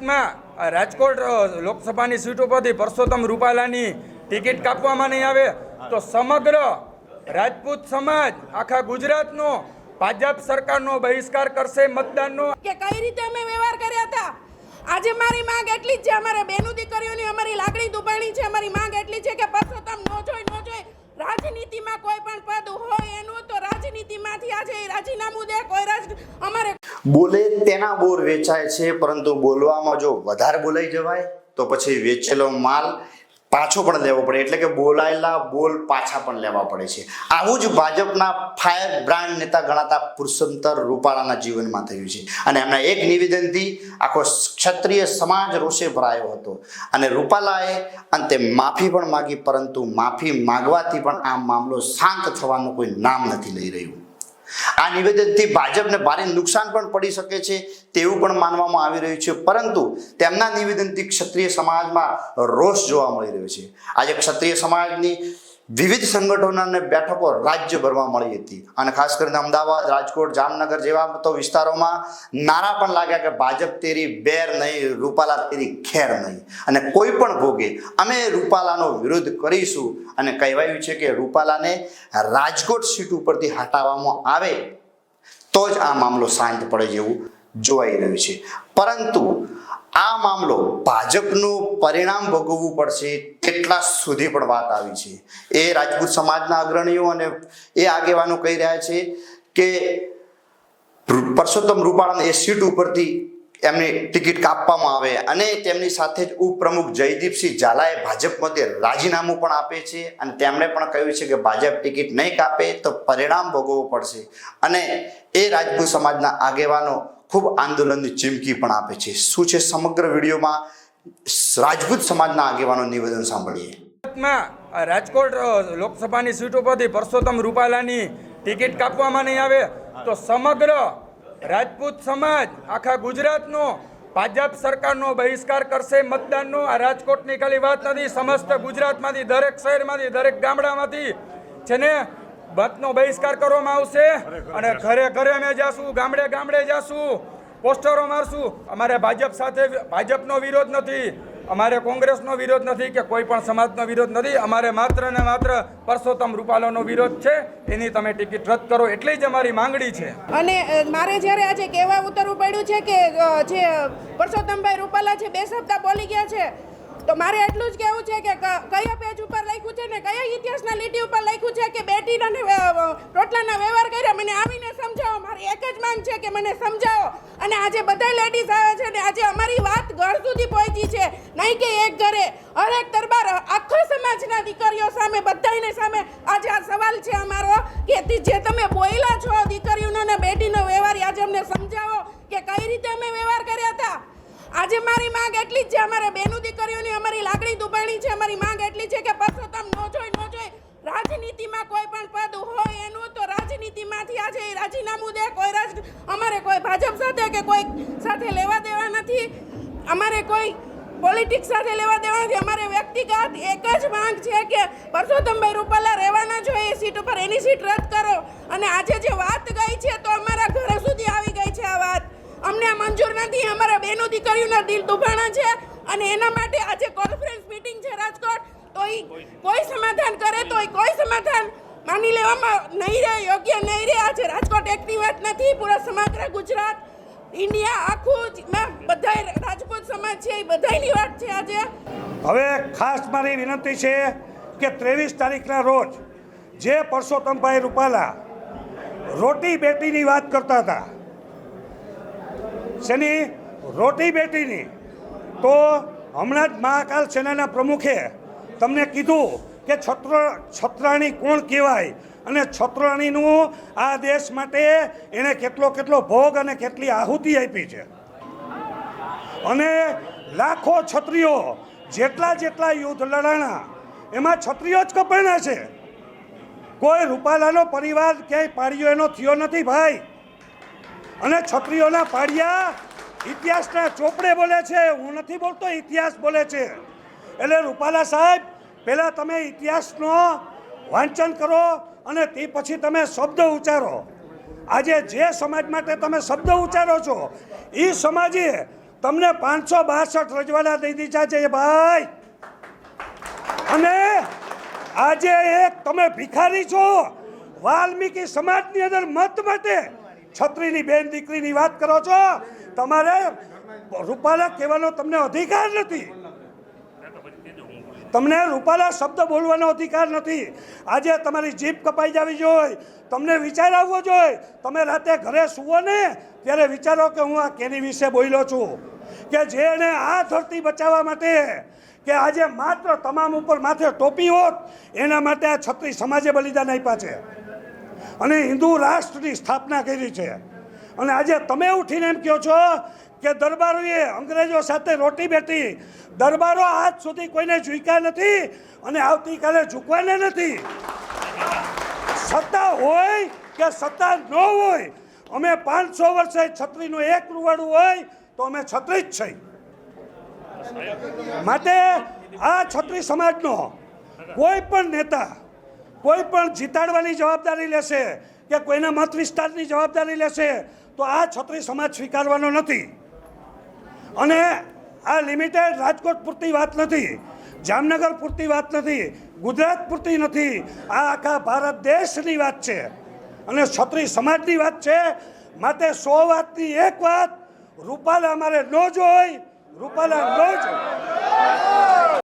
ગુજરાતમાં રાજકોટ લોકસભાની સીટ ઉપરથી પરસોત્તમ રૂપાલાની ટિકિટ કાપવામાં નહીં આવે, તો સમગ્ર રાજપૂત સમાજ, આખા ગુજરાતનો, ભાજપ સરકારનો બહિષ્કાર કરશે મતદાનનો. કે કઈ રીતે અમે વ્યવહાર કર્યા હતા? આજે મારી માંગ એટલી જ છે, અમારે બેનું દીકરીઓની અમારી લાગણી દુબાણી છે, અમારી માંગ એટલી છે કે પરસોત્તમ નો જોઈ નો જોઈ. રાજનીતિમાં કોઈ પણ પદ હોય એનું, તો રાજનીતિમાંથી આજે રાજીનામું દે, કોઈ રાજ અમારે બોલે તેના બોર વેચાય છે, પરંતુ બોલવામાં જો વધારે બોલાઈ જવાય, તો પછી વેચેલો માલ પાછો પણ લેવો પડે. એટલે કે બોલાયેલા બોલ પાછા પણ લેવા પડે છે. આવું જ ભાજપના ફાયર બ્રાન્ડ નેતા ગણાતા પુરુષોત્તર રૂપાલાના જીવનમાં થયું છે. અને એમના એક નિવેદનથી આખો ક્ષત્રિય સમાજ રોષે ભરાયો હતો. અને રૂપાલાએ અંતે માફી પણ માગી, પરંતુ માફી માગવાથી પણ આ મામલો શાંત થવાનું કોઈ નામ નથી લઈ રહ્યું. આ નિવેદનથી ભાજપને ભારે નુકસાન પણ પડી શકે છે તેવું પણ માનવામાં આવી રહ્યું છે. પરંતુ તેમના નિવેદનથી ક્ષત્રિય સમાજમાં રોષ જોવા મળી રહ્યો છે. આજે ક્ષત્રિય સમાજની વિવિધ સંગઠનો અને બેઠકો રાજ્યભરમાં મળી હતી. અને ખાસ કરીને અમદાવાદ, રાજકોટ, જામનગર જેવા તો વિસ્તારોમાં નારા પણ લાગ્યા કે ભાજપ તેરી બેર નહીં, રૂપાલા તેરી ખેર નહીં. અને કોઈ પણ ભોગે અમે રૂપાલાનો વિરોધ કરીશું. અને કહેવાયું છે કે રૂપાલાને રાજકોટ સીટ ઉપરથી હટાવવામાં આવે તો જ આ મામલો શાંત પડે જેવું જોવાઈ રહ્યું છે. પરંતુ આ મામલો ભાજપનું પરિણામ ભોગવવું પડશે કેટલા સુધી પણ વાત આવી છે. એ રાજપૂત સમાજના અગ્રણીઓ અને એ આગેવાનો કહી રહ્યા છે કે પરસોત્તમ રૂપાળાને એ સીટ ઉપરથી એમની ટિકિટ કાપવામાં આવે અને તેમની સાથે જ ઉપપ્રમુખ જયદીપસિંહ ઝાલાએ ભાજપ મતે રાજીનામું પણ આપે છે અને તેમણે પણ કહ્યું છે કે ભાજપ ટિકિટ નહીં કાપે તો પરિણામ ભોગવવું પડશે. અને એ રાજપૂત સમાજના આગેવાનો ખૂબ આંદોલનની ચીમકી પણ આપે છે. શું છે સમગ્ર વિડીયોમાં રાજપૂત સમાજના આગેવાનો નિવેદન સાંભળીએ. રાજકોટ લોકસભાની સીટ ઉપરથી પરસોત્તમ રૂપાલાની ટિકિટ કાપવામાં નહીં આવે તો સમગ્ર રાજપૂત સમાજ, આખા ગુજરાતનો, ભાજપ સરકારનો બહિષ્કાર કરશે મતદાનનો. આ રાજકોટની ખાલી વાત નથી, સમસ્ત ગુજરાતમાંથી, દરેક શહેરમાંથી, દરેક ગામડામાંથી. છે ને મતનો બહિષ્કાર કરવામાં આવશે અને ઘરે ઘરે અમે જાશું, ગામડે ગામડે જાશું, પોસ્ટરો મારશું. અમારે ભાજપ સાથે ભાજપનો વિરોધ નથી, અમારે કોંગ્રેસનો વિરોધ નથી કે કોઈ પણ સમાજનો વિરોધ નથી. અમારે માત્ર ને માત્ર પરસોત્તમ રૂપાલાનો વિરોધ છે. એની તમે ટિકિટ રદ કરો એટલી જ અમારી માંગણી છે. અને મારે જ્યારે આજે કહેવા ઉતરવું પડ્યું છે કે જે પરસોત્તમભાઈ રૂપાલા છે, બે સપ્તાહ બોલી ગયા છે. તો મારે એટલું જ કહેવું છે કે કયા પેજ ઉપર લખ્યું છે ને કયા ઇતિહાસના લીટી ઉપર લખ્યું છે કે બેટીના ને રોટલાના વ્યવહાર કર્યા? મને આવીને સમજાવો. મારી એક જ માંગ છે કે મને સમજાવો. અને આજે બધા લેડીઝ આવે છે ને આજે અમારી વાત ઘર સુધી પહોંચી છે. નહીં કે એક ઘરે. હરેક દરબાર, આખો સમાજના દીકરીઓ સામે બધાને સામે આજે આ સવાલ છે અમારો કે જે તમે બોયલા છો દીકરીઓનો ને બેટીનો વ્યવહાર આજે અમને સમજાવો કે કઈ રીતે અમે વ્યવહાર કર્યા હતા? આજે મારી માંગ એટલી જ છે, અમારે બેનું અમારી માંગ એટલી છે કે પરસોત્તમ નો જોઈ નો જોઈ. રાજનીતિમાં કોઈ પણ પદ હોય એનું તો રાજનીતિમાંથી આજે રાજીનામું દે. કોઈ રાજ, અમારે કોઈ ભાજપ સાથે કે કોઈ સાથે લેવા દેવા નથી. અમારે કોઈ પોલિટિક્સ સાથે લેવા દેવા નથી. અમારે વ્યક્તિગત એક જ માંગ છે કે પરસોત્તમભાઈ રૂપાલા રહેવાના જોઈએ. સીટ ઉપર એની સીટ રદ કરો. અને આજે જે વાત ગઈ છે તો અમારા ઘરે સુધી આવી ગઈ છે આ વાત. અમને મંજૂર નથી. અમારા બેનો દીકરીઓના દિલ દુભાણા છે. અને એના માટે આજે કોન્ફરન્સ મીટિંગ છે રાજકોટ. તો ઈ કોઈ સમાધાન કરે તો એ કોઈ સમાધાન માની લેવામાં નહીં રહે, યોગ્ય નહીં રહે. આજે રાજકોટ એકની વાત નથી, પૂરા સમગ્ર ગુજરાત, ઇન્ડિયા, આખું જ બધાય રાજપૂત સમાજ છે એ બધાયની વાત છે આજે. હવે ખાસ મારી વિનંતી છે કે ત્રેવીસ તારીખના રોજ જે પરસોત્તમભાઈ રૂપાલા રોટી બેટીની વાત કરતા હતા, શેની? રોટી બેટીની. તો હમણાં જ મહાકાલ સેનાના પ્રમુખે તમને કીધું કે છત્ર છત્રાણી કોણ કહેવાય? અને છત્રાણીનું આ દેશ માટે એણે કેટલો કેટલો ભોગ અને કેટલી આહુતિ આપી છે. અને લાખો છત્રીઓ, જેટલા જેટલા યુદ્ધ લડાણા, એમાં છત્રીઓ જ કપાણા છે. કોઈ રૂપાલાનો પરિવાર ક્યાંય પાડ્યો એનો થયો નથી ભાઈ. અને છત્રીઓના પાડિયા ઇતિહાસના ચોપડે બોલે છે, હું નથી બોલતો, ઇતિહાસ બોલે છે. એટલે રૂપાલા સાહેબ, પહેલાં તમે ઇતિહાસનો વાંચન કરો અને તે પછી તમે શબ્દ ઉચ્ચારો. આજે જે સમાજ માટે તમે શબ્દ ઉચ્ચારો છો, એ સમાજે તમને પાંચસો બાસઠ રજવાડા દઈ દીધા છે ભાઈ. અને આજે એક તમે ભિખારી છો, વાલ્મીકી સમાજની અંદર મત માટે છત્રીની બેન દીકરીની વાત કરો છો? તમારે રૂપાલા કહેવાનો તમને અધિકાર નથી. તમને રૂપાલા શબ્દ બોલવાનો અધિકાર નથી. આજે તમારી જીભ કપાઈ જવી જોઈએ. તમને વિચાર આવવો જોઈએ. તમે રાતે ઘરે સુવો ને, ત્યારે વિચારો કે હું આ કેની વિશે બોલ્યો છું. કે જેને આ ધરતી બચાવવા માટે, કે આજે માત્ર તમામ ઉપર માથે ટોપી હોત, એના માટે આ છત્રી સમાજે બલિદાન આપ્યા છે. અને હિન્દુ રાષ્ટ્રની સ્થાપના કરી છે. અને આજે તમે ઉઠીને એમ કહો છો કે દરબારોએ અંગ્રેજો સાથે રોટી બેઠી દરબારો આજ સુધી કોઈને ઝૂક્યા નથી અને આવતીકાલે ઝૂકવાને નથી. સત્તા હોય કે સત્તા ન હોય, અમે પાંચસો વર્ષે છત્રીનું એક રૂવાડું હોય તો અમે છત્રી જ છીએ. માટે આ છત્રી સમાજનો કોઈ પણ નેતા કોઈ પણ જીતાડવાની જવાબદારી લેશે કે કોઈના મત વિસ્તારની જવાબદારી લેશે, તો આ છત્રી સમાજ સ્વીકારવાનો નથી. અને આ લિમિટેડ રાજકોટ પૂરતી વાત નથી, જામનગર પૂરતી વાત નથી, ગુજરાત પૂરતી નથી. આ આખા ભારત દેશની વાત છે. અને છત્રી સમાજની વાત છે. માટે સો વાતની એક વાત, રૂપાલા અમારે ન જોઈ, રૂપાલા ન જોઈ.